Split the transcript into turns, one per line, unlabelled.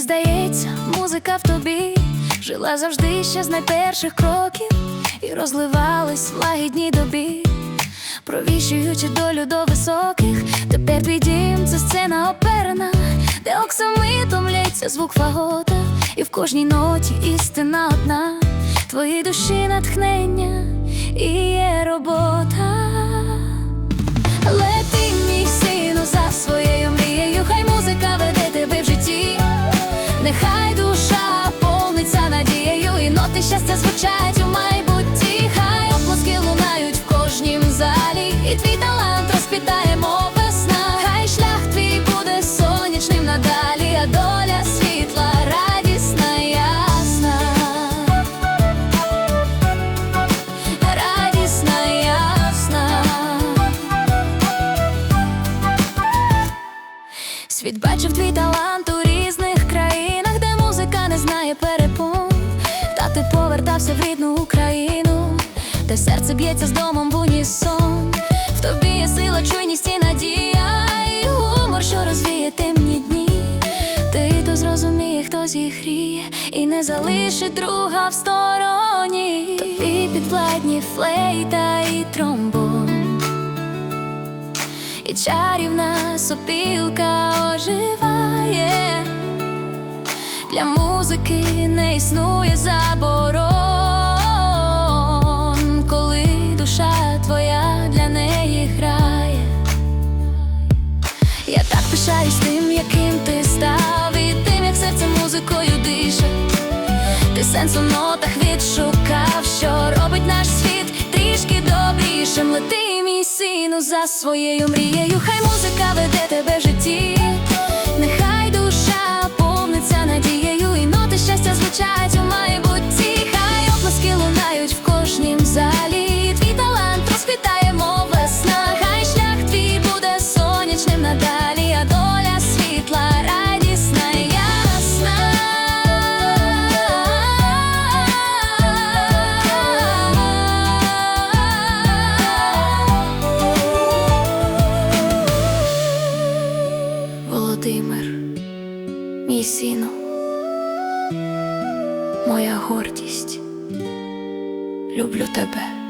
здається, музика в тобі жила завжди ще з найперших кроків і розливалась в лагідній добі, провіщуючи долю до високих. Тепер твій дім це сцена оперена, де оксамитом лється звук фагота, і в кожній ноті істина одна, твої душі натхнення і твій талант розпітає, мов весна, хай шлях твій буде сонячним надалі, а доля світла, радісна, ясна. Радісна, ясна. Світ бачив твій талант у різних країнах, де музика не знає перепон. Та ти повертався в рідну Україну, де серце б'ється з домом в унісон. Тобі є сила, чуйність і надія, і гумор, що розвіє темні дні. Ти то зрозуміє, хто зігріє, і не залишить друга в стороні. Тобі підвладні флейта і тромбон. І чарівна сопілка оживає, для музики не існує заборон, пишаюсь тим, яким ти став, і тим, як серце музикою дише. Ти сенс у нотах відшукав, що робить наш світ трішки добрішим. Лети, мій сину, за своєю мрією, хай музика веде тебе в житті, моя гордість, люблю тебе.